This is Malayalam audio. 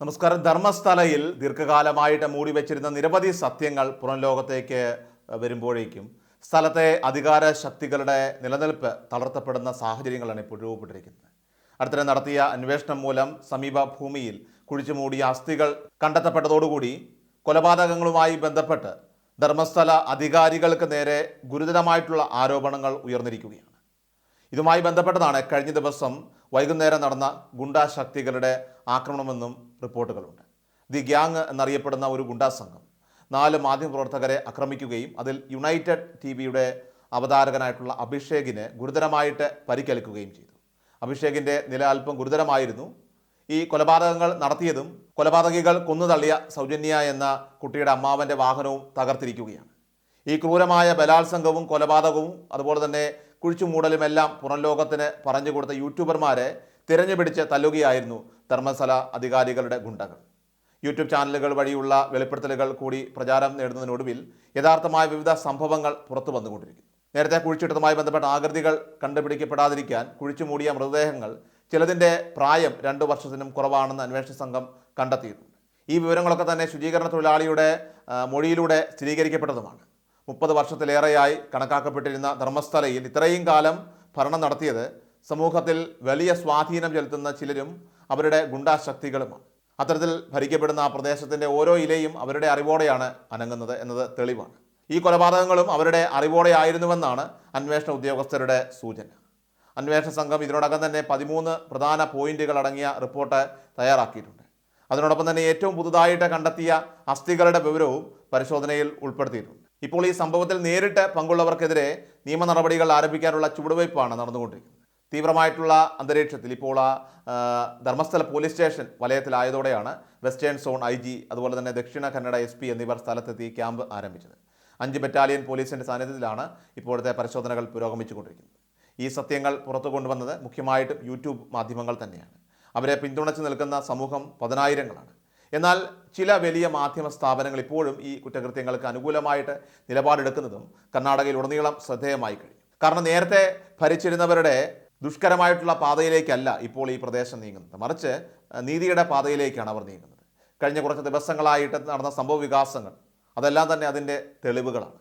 നമസ്കാരം. ധർമ്മസ്ഥലയിൽ ദീർഘകാലമായിട്ട് മൂടി വെച്ചിരുന്ന നിരവധി സത്യങ്ങൾ പുറം ലോകത്തേക്ക് വരുമ്പോഴേക്കും സ്ഥലത്തെ അധികാര ശക്തികളുടെ നിലനിൽപ്പ് തളർത്തപ്പെടുന്ന സാഹചര്യങ്ങളാണ് ഇപ്പോൾ രൂപപ്പെട്ടിരിക്കുന്നത്. അടുത്തിടെ നടത്തിയ അന്വേഷണം മൂലം സമീപ ഭൂമിയിൽ കുഴിച്ചു കുഴിച്ചുമൂടിയ അസ്ഥികൾ കണ്ടെത്തപ്പെട്ടതോടുകൂടി കൊലപാതകങ്ങളുമായി ബന്ധപ്പെട്ട് ധർമ്മസ്ഥല അധികാരികൾക്ക് നേരെ ഗുരുതരമായിട്ടുള്ള ആരോപണങ്ങൾ ഉയർന്നിരിക്കുകയാണ്. ഇതുമായി ബന്ധപ്പെട്ടതാണ് കഴിഞ്ഞ ദിവസം വൈകുന്നേരം നടന്ന ഗുണ്ടാ ശക്തികളുടെ ആക്രമണമെന്നും റിപ്പോർട്ടുകളുണ്ട്. ദി ഗ്യാങ് എന്നറിയപ്പെടുന്ന ഒരു ഗുണ്ടാ സംഘം നാല് മാധ്യമപ്രവർത്തകരെ ആക്രമിക്കുകയും അതിൽ യുണൈറ്റഡ് ടി വിയുടെ അവതാരകനായിട്ടുള്ള അഭിഷേകിന് ഗുരുതരമായിട്ട് പരിക്കേൽക്കുകയും ചെയ്തു. അഭിഷേകിന്റെ നില അല്പം ഗുരുതരമായിരുന്നു. ഈ കൊലപാതകങ്ങൾ നടത്തിയതും കൊലപാതകികൾ കൊന്നുതള്ളിയ സൗജന്യ എന്ന കുട്ടിയുടെ അമ്മാവന്റെ വാഹനവും തകർത്തിരിക്കുകയാണ്. ഈ ക്രൂരമായ ബലാത്സംഗവും കൊലപാതകവും അതുപോലെ തന്നെ കുഴിച്ചുമൂടലുമെല്ലാം പുറം ലോകത്തിന് പറഞ്ഞു കൊടുത്ത യൂട്യൂബർമാരെ തിരഞ്ഞുപിടിച്ച് തല്ലുകയായിരുന്നു ധർമ്മസ്ഥല അധികാരികളുടെ ഗുണ്ടകൾ. യൂട്യൂബ് ചാനലുകൾ വഴിയുള്ള വെളിപ്പെടുത്തലുകൾ കൂടി പ്രചാരം നേടുന്നതിനൊടുവിൽ യഥാർത്ഥമായ വിവിധ സംഭവങ്ങൾ പുറത്തു വന്നുകൊണ്ടിരിക്കുന്നു. നേരത്തെ കുഴിച്ചിട്ടതുമായി ബന്ധപ്പെട്ട ആകൃതികൾ കണ്ടുപിടിക്കപ്പെടാതിരിക്കാൻ കുഴിച്ചുമൂടിയ മൃതദേഹങ്ങൾ ചിലതിന്റെ പ്രായം രണ്ടു വർഷത്തിനും കുറവാണെന്ന് അന്വേഷണ സംഘം കണ്ടെത്തിയിട്ടുണ്ട്. ഈ വിവരങ്ങളൊക്കെ തന്നെ ശുചീകരണ തൊഴിലാളിയുടെ മൊഴിയിലൂടെ സ്ഥിരീകരിക്കപ്പെട്ടതുമാണ്. മുപ്പത് വർഷത്തിലേറെയായി കണക്കാക്കപ്പെട്ടിരുന്ന ധർമ്മസ്ഥലയിൽ ഇത്രയും കാലം ഭരണം നടത്തിയത് സമൂഹത്തിൽ വലിയ സ്വാധീനം ചെലുത്തുന്ന ചിലരും അവരുടെ ഗുണ്ടാശക്തികളുമാണ്. അത്തരത്തിൽ ഭരിക്കപ്പെടുന്ന ആ പ്രദേശത്തിന്റെ ഓരോ ഇലയും അവരുടെ അറിവോടെയാണ് അനങ്ങുന്നത് എന്നത് തെളിവാണ്. ഈ കൊലപാതകങ്ങളും അവരുടെ അറിവോടെ ആയിരുന്നുവെന്നാണ് അന്വേഷണ ഉദ്യോഗസ്ഥരുടെ സൂചന. അന്വേഷണ സംഘം ഇതിനോടകം തന്നെ പതിമൂന്ന് പ്രധാന പോയിന്റുകൾ അടങ്ങിയ റിപ്പോർട്ട് തയ്യാറാക്കിയിട്ടുണ്ട്. അതിനോടൊപ്പം തന്നെ ഏറ്റവും പുതുതായിട്ട് കണ്ടെത്തിയ അസ്ഥികളുടെ വിവരവും പരിശോധനയിൽ ഉൾപ്പെടുത്തിയിട്ടുണ്ട്. ഇപ്പോൾ ഈ സംഭവത്തിൽ നേരിട്ട് പങ്കുള്ളവർക്കെതിരെ നിയമ നടപടികൾ ആരംഭിക്കാനുള്ള ചുവടുവയ്പ്പാണ് നടന്നുകൊണ്ടിരിക്കുന്നത്. തീവ്രമായിട്ടുള്ള അന്തരീക്ഷത്തിൽ ഇപ്പോൾ ആ ധർമ്മസ്ഥല പോലീസ് സ്റ്റേഷൻ വലയത്തിലായതോടെയാണ് വെസ്റ്റേൺ സോൺ ഐ ജി അതുപോലെ തന്നെ ദക്ഷിണ കന്നഡ എസ് പി എന്നിവർ സ്ഥലത്തെത്തി ക്യാമ്പ് ആരംഭിച്ചത്. അഞ്ച് ബറ്റാലിയൻ പോലീസിന്റെ സാന്നിധ്യത്തിലാണ് ഇപ്പോഴത്തെ പരിശോധനകൾ പുരോഗമിച്ചുകൊണ്ടിരിക്കുന്നത്. ഈ സത്യങ്ങൾ പുറത്തു കൊണ്ടുവന്നത് മുഖ്യമായിട്ടും യൂട്യൂബ് മാധ്യമങ്ങൾ തന്നെയാണ്. അവരെ പിന്തുണച്ച് നിൽക്കുന്ന സമൂഹം പതിനായിരങ്ങളാണ്. എന്നാൽ ചില വലിയ മാധ്യമ സ്ഥാപനങ്ങൾ ഇപ്പോഴും ഈ കുറ്റകൃത്യങ്ങൾക്ക് അനുകൂലമായിട്ട് നിലപാടെടുക്കുന്നതും കർണാടകയിൽ ഉടനീളം ശ്രദ്ധേയമായി കഴിഞ്ഞു. കാരണം നേരത്തെ ഭരിച്ചിരുന്നവരുടെ ദുഷ്കരമായിട്ടുള്ള പാതയിലേക്കല്ല ഇപ്പോൾ ഈ പ്രദേശം നീങ്ങുന്നത്. മറിച്ച് നീതിയുടെ പാതയിലേക്കാണ് അവർ നീങ്ങുന്നത്. കഴിഞ്ഞ കുറച്ച് ദിവസങ്ങളായിട്ട് നടന്ന സംഭവ വികാസങ്ങൾ അതെല്ലാം തന്നെ അതിന്റെ തെളിവുകളാണ്.